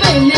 baby.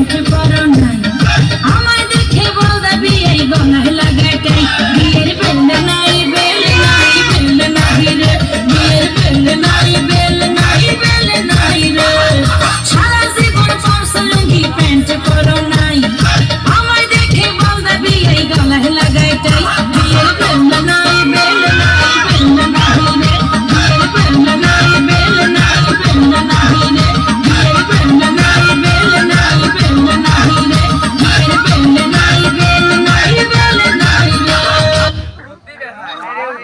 জানতে পারো নাই? আমায় দেখে বল দাবি এই গলায় লাগাটাই বিয়ের বেলে নাই, বেল নাই বেল নাই রে। বিয়ের বেলে নাই, বেল নাই বেল নাই রে। সারা জীবন ফর্স লুঙ্গি প্যান্ট পরো নাই। আমায় দেখে বল দাবি এই গলায় লাগাটাই